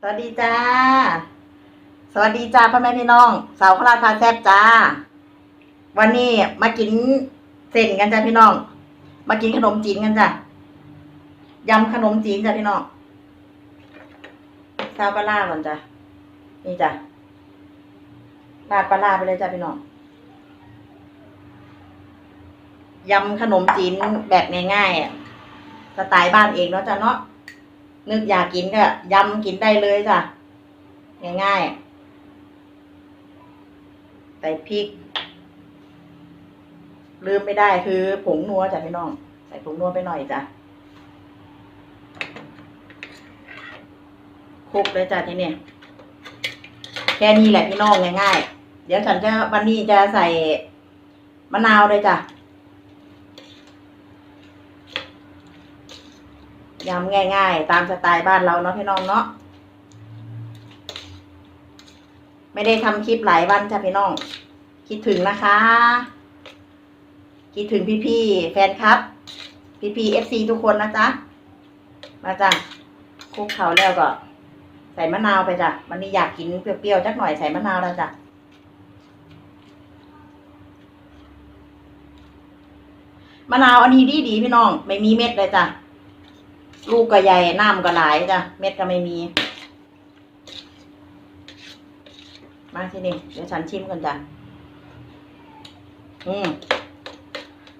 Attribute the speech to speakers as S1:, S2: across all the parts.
S1: สวัสดีจ้า สวัสดีจ้าพ่อแม่พี่น้อง สาวขลาดพาแซบจ้า วันนี้มากินเส้นกันจ้าพี่น้อง มากินขนมจีนกันจ้ะยำขนมจีนจ้าพี่น้องซาวปลาร่าก่อนจ้ะนี่จ้ะราดปลาร่าไปเลยจ้าพี่น้องยำขนมจีนแบบง่ายๆอะสไตล์บ้านเองเนาะจ้ะเนาะ นึกอยากกินก็ยำกินได้เลยจ้ะง่ายๆใส่พริก ลืมไม่ได้คือผงนัวจ้ะพี่น้อง ใส่ผงนัวไปหน่อยจ้ะคลุกเลยจ้ะทีนี้แค่นี้แหละพี่น้องง่ายๆเดี๋ยวฉันจะวันนี้จะใส่มะนาวเลยจ้ะ ยำง่าย ๆ ตามสไตล์บ้านเราเนาะพี่น้องเนาะไม่ได้ทำคลิปหลายวันจ้ะพี่น้อง คิดถึงนะคะ คิดถึงพี่ๆแฟนคลับ พี่ๆเอฟซีทุกคนนะจ๊ะมาจ้ะคลุกเขาแล้วก็ ใส่มะนาวไปจ้ะวันนี้อยากกินเปรี้ยวๆจักหน่อยใส่มะนาวแล้วจ้ะมะนาวอันนี้ดีดีๆพี่น้อง ไม่มีเม็ดเลยจ้ะ ลูกก็ใหญ่น้ำก็หลายจ้ะเม็ดก็ไม่มี มาที่นี่เดี๋ยวฉันชิมกันจ้ะอืม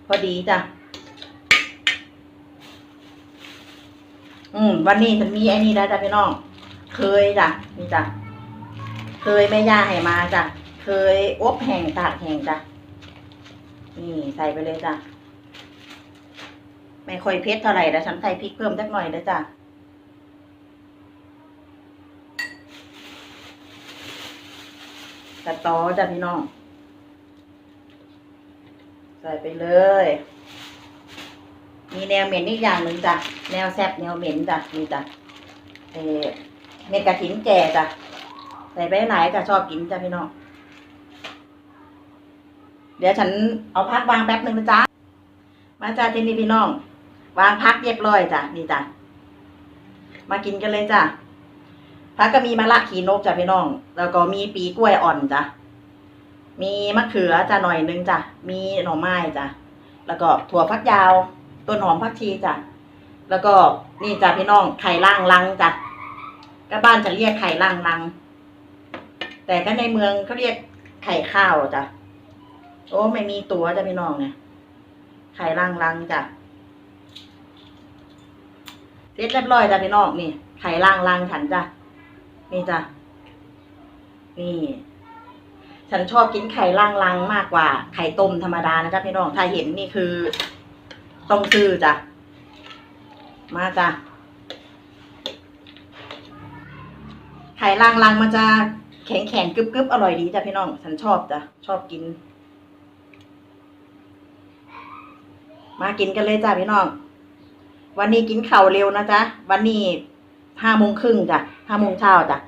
S1: พอดีจ้ะอืม วันนี้ฉันมีไอ้นี่แล้วจ้ะพี่น้อง เคยจ้ะนี่จ้ะเคยแม่ย่าให้มาจ้ะเคยอบแห้งตากแห้งจ้ะนี่ใส่ไปเลยจ้ะ ไม่ค่อยเผ็ดเท่าไหร่แต่ฉันใส่พริกเพิ่มสักหน่อยเด้อจ้ะกระตอจ้ะพี่น้อง ใส่ไปเลย มีแนวเหม็นอีกอย่างหนึ่งจ้ะ แนวแซบแนวเหม็นจ้ะนี่จ้ะเอเม็ดกระถินแก่จ้ะ ใส่ไปหลายจ้ะชอบกินจ้ะพี่น้อง เดี๋ยวฉันเอาพักวางแป๊บหนึ่งนะจ๊ะมาจ้าที่นี่พี่น้อง วางพักเรียบร้อยจ้ะนี่จ้ะมากินกันเลยจ้ะพักก็มีมะละขีนกจ้ะพี่น้อง แล้วก็มีปีกล้วยอ่อนจ้ะมีมะเขือจ้ะหน่อยนึงจ้ะมีหน่อไม้จ้ะแล้วก็ถั่วฟักยาวต้นหอมผักชีจ้ะแล้วก็นี่จ้ะพี่น้องไข่ล่างลังจ้ะก็บ้านจะเรียกไข่ล่างลัง แต่ก็ในเมืองเขาเรียกไข่ข้าวจ้ะโอ้ไม่มีตัวจ้ะพี่น้องเนี่ยไข่ล่างลังจ้ะ เสร็จเรียบร้อยจ้ะพี่น้องนี่ไข่ล่างล่างฉันจ้ะนี่จ้ะนี่ ฉันชอบกินไข่ล่างล่างมากกว่า ไข่ต้มธรรมดานะจ๊ะพี่น้องถ้าเห็นนี่คือ ต้องซื้อจ้ะมาจ้ะไข่ล่างล่างมันจะแข็งแข็งกรึบกรึบอร่อยดีจ้ะพี่น้อง ฉันชอบจ้ะชอบกิน มากินกันเลยจ้ะพี่น้อง วันนี้กินข่าวเร็วนะจ๊ะ วันนี้ห้าโมงครึ่งจ้ะห้าโมงเช้าจ้ะ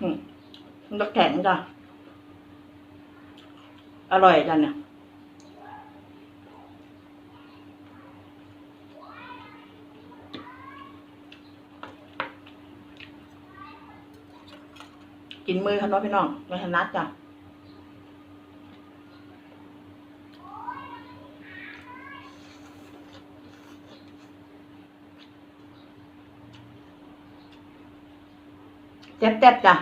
S1: อืมมันจะแข็งจ้ะ อร่อยจ้ะเนี่ย กินมือคันว่าพี่น้องไม่ถนัดจ้ะแจ๊บๆจ้ะ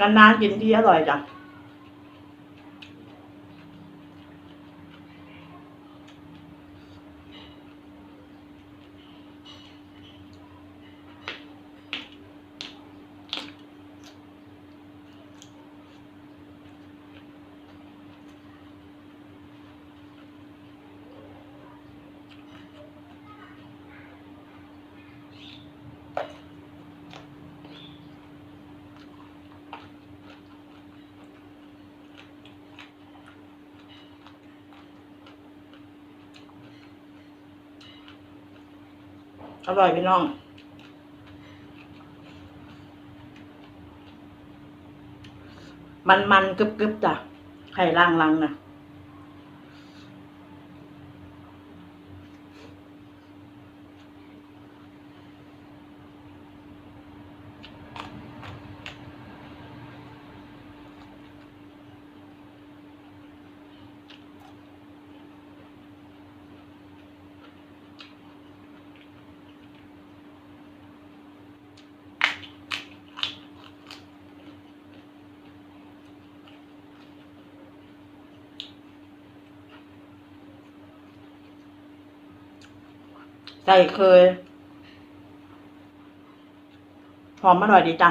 S1: นานๆกินทีอร่อยจ้ะ อร่อยพี่น้องมันมันกึบกึบจ้ะไข่ล่างลังนะ ใส่เคย หอมอร่อยดีจ้ะ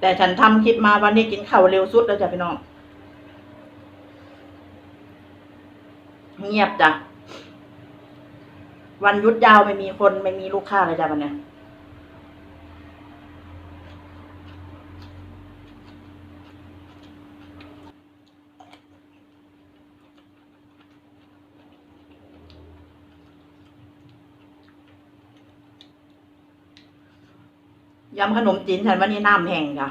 S1: แต่ฉันทำคลิปมาวันนี้กินข้าวเร็วสุดแล้วจ้ะพี่น้อง เงียบจ้ะ วันหยุดยาวไม่มีคนไม่มีลูกค้าเลยจ้ะวันเนี้ย ยำขนมจีนฉันวันนี้น้ำแห้งจ้ะ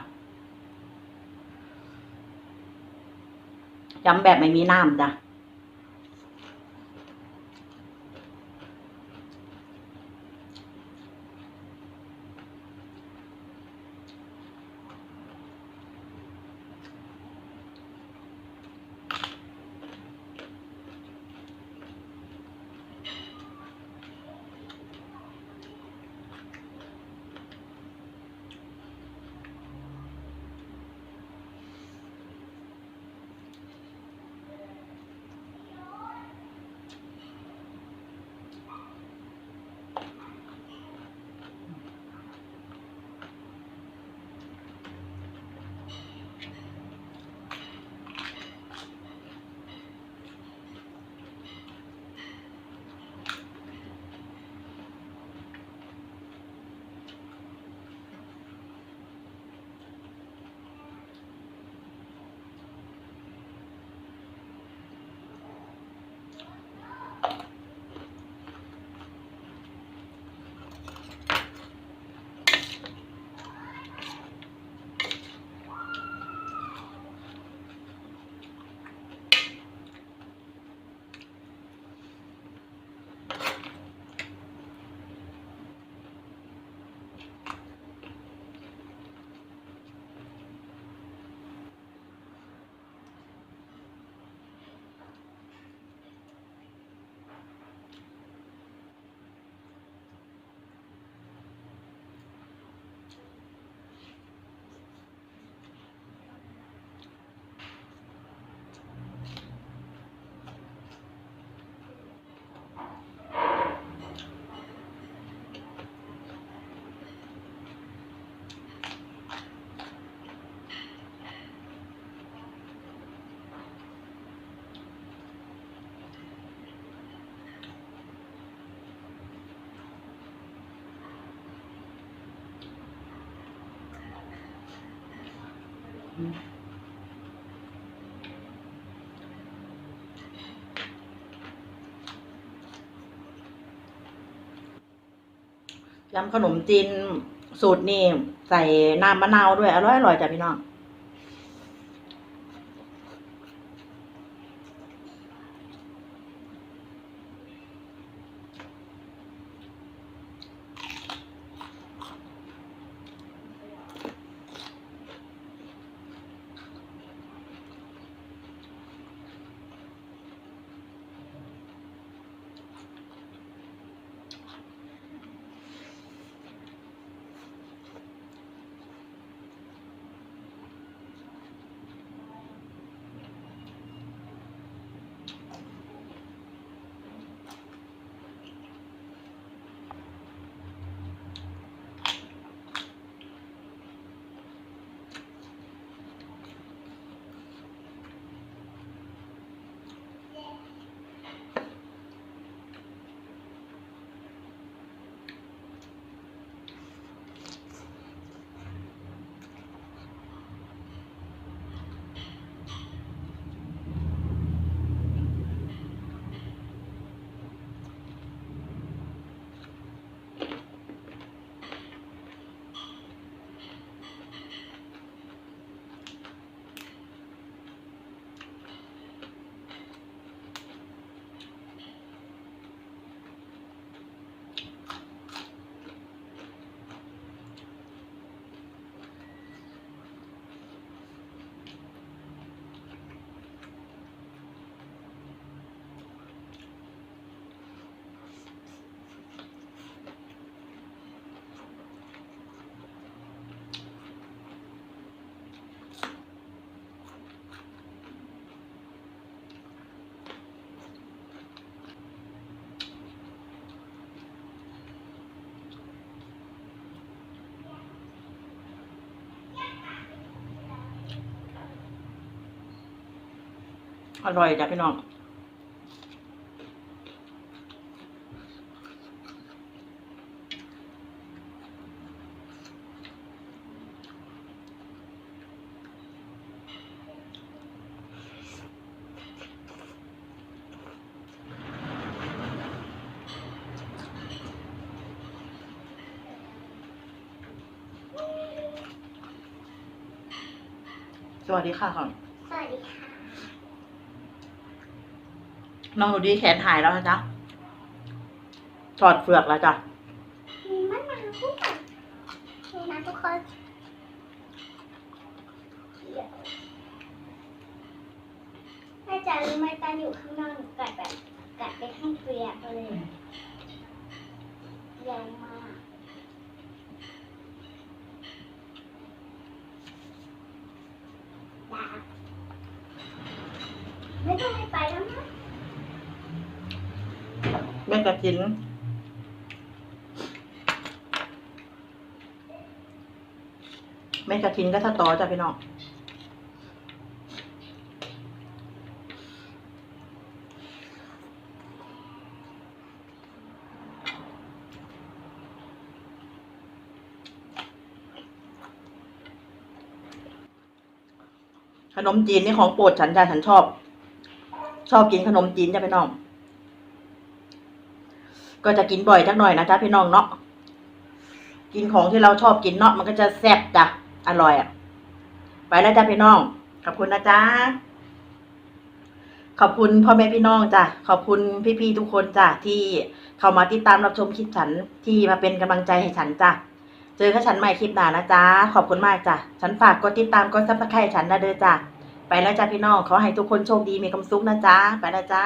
S1: ยำแบบไม่มีน้ำจ้ะ ยำขนมจีนสูตรนี่ใส่น้ำมะนาวด้วย อร่อยอร่อยจ้ะพี่น้อง อร่อยจ้ะพี่น้องสวัสดีค่ะก่อน
S2: สวัสดีค่ะ
S1: น้องหนูดีแขนหายแล้วนะจ๊ะถอดเฟือกแล้วจ้ะ
S2: มีมะนาวด้วยนี่นะทุกคนแม่จ๋ารู้ไหมตอนอยู่ข้างนอกหนูกัดแบบกัดไปทั้งเปลือกเลยแรงมากดาบไม่ต้องให้ไปแล้วนะ
S1: แม่ กระทินแม่กระทินก็สตอจ้ะพี่น้องขนมจีนนี่ของโปรดฉันจ้ะฉันชอบ ชอบกินขนมจีนจ้ะพี่น้อง ก็จะกินบ่อยจักหน่อยนะจ๊ะพี่น้องเนาะกินของที่เราชอบกินเนาะมันก็จะแซ่บจ้ะอร่อยอะไปแล้วจ้ะพี่น้องขอบคุณนะจ๊ะขอบคุณพ่อแม่พี่น้องจ้ะขอบคุณพี่ๆทุกคนจ้ะที่เข้ามาติดตามรับชมคลิปฉันที่มาเป็นกำลังใจให้ฉันจ้ะเจอกับฉันใหม่คลิปหน้านะจ๊ะขอบคุณมากจ้ะฉันฝากกดติดตามกดซับสไครต์ฉันนะเด้อจ้ะไปแล้วจ้ะพี่น้องขอให้ทุกคนโชคดีมีความสุขนะจ๊ะไปแล้วจ้า